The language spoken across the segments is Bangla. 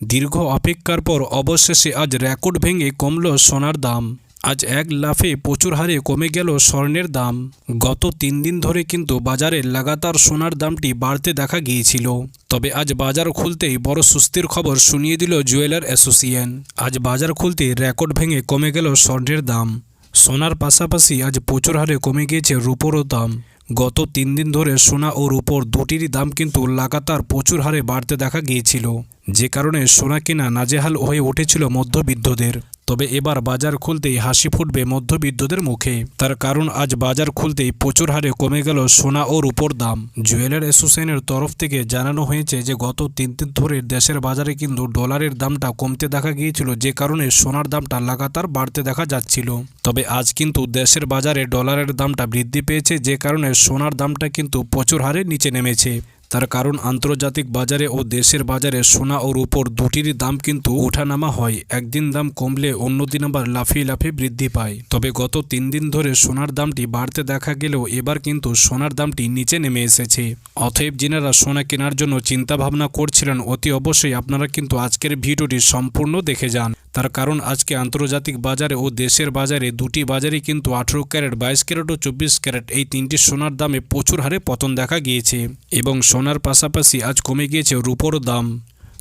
দীর্ঘ অপেক্ষার পর অবশেষে আজ রেকর্ড ভেঙে কমল সোনার দাম। আজ এক লাফে প্রচুর হারে কমে গেল স্বর্ণের দাম। গত তিন দিন ধরে কিন্তু বাজারে লাগাতার সোনার দামটি বাড়তে দেখা গিয়েছিল। তবে আজ বাজার খুলতেই বড় সুস্থির খবর শুনিয়ে দিল জুয়েলার অ্যাসোসিয়েশন। আজ বাজার খুলতে রেকর্ড ভেঙে কমে গেল স্বর্ণের দাম। সোনার পাশাপাশি আজ প্রচুর হারে কমে গিয়েছে রূপোরও দাম। গত তিন দিন ধরে সোনা ও রূপোর দুটিরই দাম কিন্তু লাগাতার প্রচুর হারে বাড়তে দেখা গিয়েছিল। যে কারণে সোনা কেনা নাজেহাল হয়ে উঠেছিল মধ্যবিত্তদের। তবে এবার বাজার খুলতেই হাসি ফুটবে মধ্যবিত্তদের মুখে। তার কারণ, আজ বাজার খুলতেই প্রচুর হারে কমে গেল সোনা ও রূপোর দাম। জুয়েলার অ্যাসোসিয়েশনের তরফ থেকে জানানো হয়েছে যে, গত তিন দিন ধরে দেশের বাজারে কিন্তু ডলারের দামটা কমতে দেখা গিয়েছিল, যে কারণে সোনার দামটা লাগাতার বাড়তে দেখা যাচ্ছিল। তবে আজ কিন্তু দেশের বাজারে ডলারের দামটা বৃদ্ধি পেয়েছে, যে কারণে সোনার দামটা কিন্তু প্রচুর হারে নিচে নেমেছে। তার কারণ আন্তর্জাতিক বাজারে ও দেশের বাজারে সোনা ও রূপোর দুটিরই দাম কিন্তু ওঠানামা হয়। একদিন দাম কমলে অন্য দিন আবার লাফিয়ে লাফিয়ে বৃদ্ধি পায়। তবে গত তিন দিন ধরে সোনার দামটি বাড়তে দেখা গেলেও এবার কিন্তু সোনার দামটি নিচে নেমে এসেছে। অতএব যিনারা সোনা কেনার জন্য চিন্তা ভাবনা করছিলেন, অতি অবশ্যই আপনারা কিন্তু আজকের ভিডিওটি সম্পূর্ণ দেখে যান। তার কারণ আজকে আন্তর্জাতিক বাজারে ও দেশের বাজারে দুটি বাজারে কিন্তু আঠেরো ক্যারেট, বাইশ ক্যারেট ও চব্বিশ ক্যারেট এই তিনটি সোনার দামে প্রচুর হারে পতন দেখা গিয়েছে। এবং সোনার পাশাপাশি আজ কমে গিয়েছে রূপোরও দাম।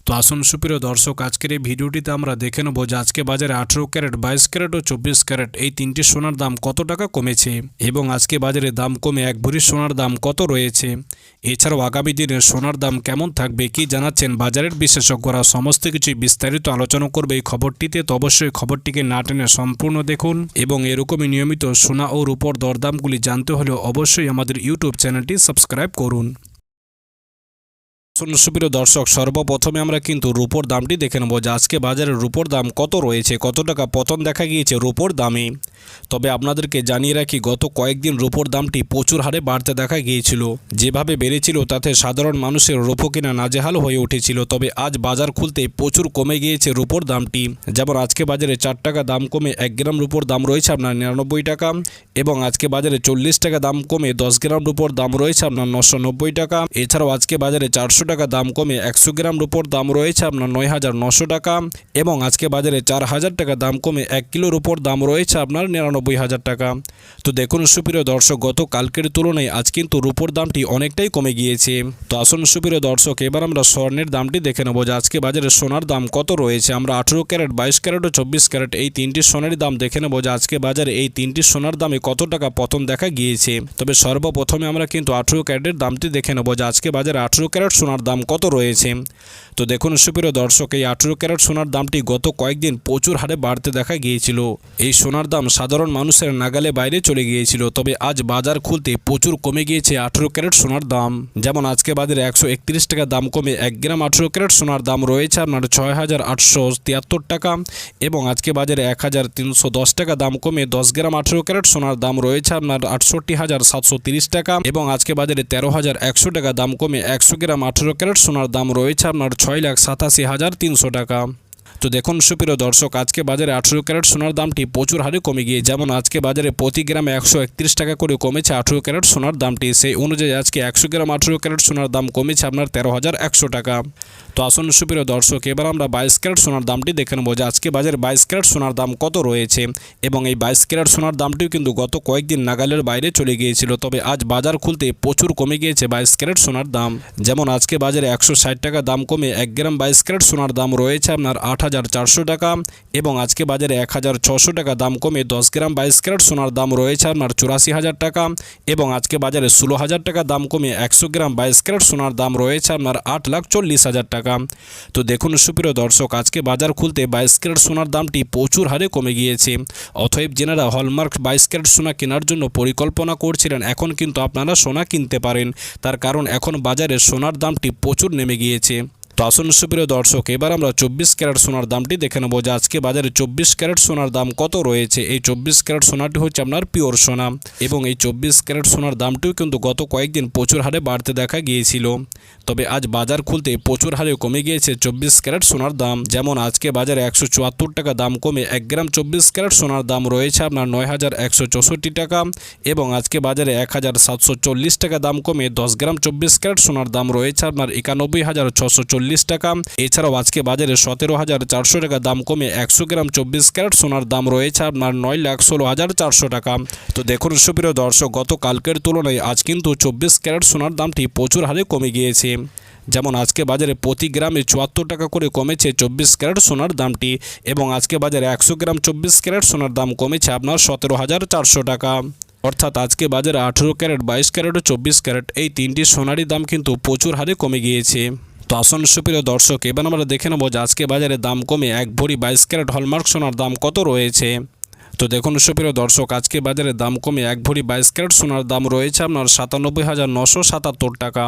তো আসুন সুপ্রিয় দর্শক, আজকের এই ভিডিওটিতে আমরা দেখে নেব যে আজকে বাজারে আঠেরো ক্যারেট, বাইশ ক্যারেট ও চব্বিশ ক্যারেট এই তিনটি সোনার দাম কত টাকা কমেছে এবং আজকে বাজারে দাম কমে এক ভরি সোনার দাম কত রয়েছে। এছাড়াও আগামী দিনে সোনার দাম কেমন থাকবে কি জানাচ্ছেন বাজারের বিশেষজ্ঞরা। সমস্ত কিছুই বিস্তারিত আলোচনা করবে এই খবরটিতে, তো অবশ্যই খবরটিকে না টেনে সম্পূর্ণ দেখুন এবং এরকমই নিয়মিত সোনা ও রূপর দরদামগুলি জানতে হলে অবশ্যই আমাদের ইউটিউব চ্যানেলটি সাবস্ক্রাইব করুন। শুনুন সুপ্রিয় দর্শক, সর্বপ্রথমে আমরা কিন্তু রূপোর দামটি দেখে নেব যে আজকে বাজারে রূপোর দাম কত রয়েছে, কত টাকা পতন দেখা গিয়েছে রূপোর দামে। তবে আপনাদেরকে জানিয়ে রাখি, গত কয়েকদিন রূপোর দামটি প্রচুর হারে বাড়তে দেখা গিয়েছিল। যেভাবে বেড়েছিল, তাতে সাধারণ মানুষের রূপো কেনা নাজেহাল হয়ে উঠেছিল। তবে আজ বাজার খুলতে প্রচুর কমে গিয়েছে রূপোর দামটি। যেমন আজকে বাজারে চার টাকা দাম কমে এক গ্রাম রূপোর দাম রয়েছে আপনার নিরানব্বই টাকা এবং আজকে বাজারে চল্লিশ টাকা দাম কমে দশ গ্রাম রূপোর দাম রয়েছে আপনার নশো টাকা। এছাড়াও আজকে বাজারে চারশো টাকা দাম কমে একশো গ্রাম রুপোর দাম রয়েছে আপনার নয় হাজার নশো টাকা। এবং আজকে বাজারে চার হাজার টাকা দাম কমে এক কিলোর রুপোর দাম রয়েছে আপনার নিরানব্বই হাজার টাকা। তো দেখুন সুপ্রিয় দর্শক, গত কালকের তুলনায় আজ কিন্তু রুপোর দামটি অনেকটাই কমে গিয়েছে। তো আসুন সুপ্রিয় দর্শক, এবার আমরা স্বর্ণের দামটি দেখে নেব যে আজকে বাজারে সোনার দাম কত রয়েছে। আমরা আঠেরো ক্যারেট, বাইশ ক্যারেট ও চব্বিশ ক্যারেট এই তিনটি সোনার দাম দেখে নেব যে আজকে বাজারে এই তিনটি সোনার দামে কত টাকা পতন দেখা গিয়েছে। তবে সর্বপ্রথমে আমরা কিন্তু আঠেরো ক্যারেটের দামটি দেখে নেব যে আজকে বাজারে আঠেরো ক্যারেট সোনার দাম কত রয়েছে? তো দেখুন, সুপ্রিয় দর্শক, এই আঠেরো ক্যারেট সোনার দামটি গত কয়েকদিন প্রচুর হারে বাড়তে দেখা গিয়েছিল। এই সোনার দাম সাধারণ মানুষের নাগালে বাইরে চলে গিয়েছিল, তবে আজ বাজার খুলতে প্রচুর কমে গিয়েছে আঠেরো ক্যারেট সোনার দাম। যেমন আজকে বাজারে একশো একত্রিশ টাকা দাম কমে এক গ্রাম আঠেরো ক্যারেট সোনার দাম রয়েছে আপনার ছয় হাজার আটশো তিয়াত্তর টাকা এবং আজকে বাজারে এক হাজার তিনশো দশ টাকা দাম কমে দশ গ্রাম আঠেরো ক্যারেট সোনার দাম রয়েছে আপনার আটষট্টি হাজার সাতশো তিরিশ টাকা এবং আজকে বাজারে তেরো হাজার একশো টাকা দাম কমে একশো গ্রাম আঠেরো ক্যারেট সোনার দাম রয়েছে আপনার ছয় লাখ সাতাশি হাজার তিনশো টাকা। তো দেখুন, সুপ্রিয় দর্শক, আজকে বাজারে আঠেরো ক্যারেট সোনার দামটি প্রচুর হারে কমে গিয়ে যেমন আজকে বাজারে প্রতি গ্রামে একশো একত্রিশ টাকা করে কমেছে আঠেরো ক্যারেট সোনার দামটি। সেই অনুযায়ী আজকে একশো গ্রাম আঠেরো ক্যারেট সোনার দাম কমেছে আপনার তেরো হাজার একশো টাকা। তো আসুন, সুপ্রিয় দর্শক, এবার আমরা বাইশ ক্যারেট সোনার দামটি দেখে নেব যে আজকে বাজারে বাইশ ক্যারেট সোনার দাম কত রয়েছে। এবং এই বাইশ ক্যারেট সোনার দামটিও কিন্তু গত কয়েকদিন নাগালের বাইরে চলে গিয়েছিল। তবে আজ বাজার খুলতে প্রচুর কমে গিয়েছে বাইশ ক্যারেট সোনার দাম। যেমন আজকে বাজারে একশো ষাট টাকা দাম কমে এক গ্রাম বাইশ ক্যারেট সোনার দাম রয়েছে আপনার আট হাজার হাজার চারশো টাকা এবং আজকে বাজারে এক হাজার ছশো টাকা দাম কমে দশ গ্রাম বাইশ ক্যারেট সোনার দাম রয়েছে আপনার চুরাশি হাজার টাকা এবং আজকে বাজারে ষোলো হাজার টাকা দাম কমে একশো গ্রাম বাইশ ক্যারেট সোনার দাম রয়েছে আপনার আট লাখ চল্লিশ হাজার টাকা। তো দেখুন সুপ্রিয় দর্শক, আজকে বাজার খুলতে বাইশ ক্যারেট সোনার দামটি প্রচুর হারে কমে গিয়েছে। অতএব যেনারা হলমার্ক বাইশ ক্যারেট সোনা কেনার জন্য পরিকল্পনা করছিলেন, এখন কিন্তু আপনারা সোনা কিনতে পারেন। তার কারণ এখন বাজারে সোনার দামটি প্রচুর নেমে গিয়েছে। তো আসুন সুপ্রিয় দর্শক, এবার আমরা চব্বিশ ক্যারেট সোনার দামটি দেখে নেব যে আজকে বাজারে চব্বিশ ক্যারেট সোনার দাম কত রয়েছে। এই চব্বিশ ক্যারেট সোনাটি হচ্ছে আপনার পিওর সোনা এবং এই চব্বিশ ক্যারেট সোনার দামটিও কিন্তু গত কয়েকদিন প্রচুর হারে বাড়তে দেখা গিয়েছিল। তবে আজ বাজার খুলতে প্রচুর হারে কমে গিয়েছে চব্বিশ ক্যারেট সোনার দাম। যেমন আজকে বাজারে একশো চুয়াত্তর টাকা দাম কমে এক গ্রাম চব্বিশ ক্যারেট সোনার দাম রয়েছে আপনার নয় হাজার একশো চৌষট্টি টাকা এবং আজকে বাজারে এক হাজার সাতশো চল্লিশ টাকা দাম কমে দশ গ্রাম চব্বিশ ক্যারেট সোনার দাম রয়েছে আপনার একানব্বই হাজার ছশো চল্লিশ টাকা। এছাড়াও আজকে বাজারে সতেরো হাজার চারশো টাকা দাম কমে একশো গ্রাম চব্বিশ ক্যারেট সোনার দাম রয়েছে আপনার নয় লাখ ষোলো হাজার চারশো টাকা। তো দেখুন সুপ্রিয় দর্শক, গত কালকের তুলনায় আজ কিন্তু চব্বিশ ক্যারেট সোনার দামটি প্রচুর হারে কমে গিয়েছে। যেমন আজকে বাজারে প্রতি গ্রামে চুয়াত্তর টাকা করে কমেছে চব্বিশ ক্যারেট সোনার দামটি এবং আজকে বাজারে একশো গ্রাম চব্বিশ ক্যারেট সোনার দাম কমেছে আপনার সতেরো হাজার চারশো টাকা। অর্থাৎ আজকে বাজারে আঠেরো ক্যারেট, বাইশ ক্যারেট ও চব্বিশ ক্যারেট এই তিনটি সোনারই দাম কিন্তু প্রচুর হারে কমে গিয়েছে। তো আসন সুপ্রিয় দর্শক, এবার আমরা দেখে নেব যে আজকে বাজারে দাম কমে এক ভরি বাইশ ক্যারেট হলমার্ক সোনার দাম কত রয়েছে। তো দেখুন সুপ্রিয় দর্শক, আজকে বাজারে দাম কমে এক ভরি বাইশ ক্যারেট সোনার দাম রয়েছে আপনার সাতানব্বই হাজার নশো সাতাত্তর টাকা।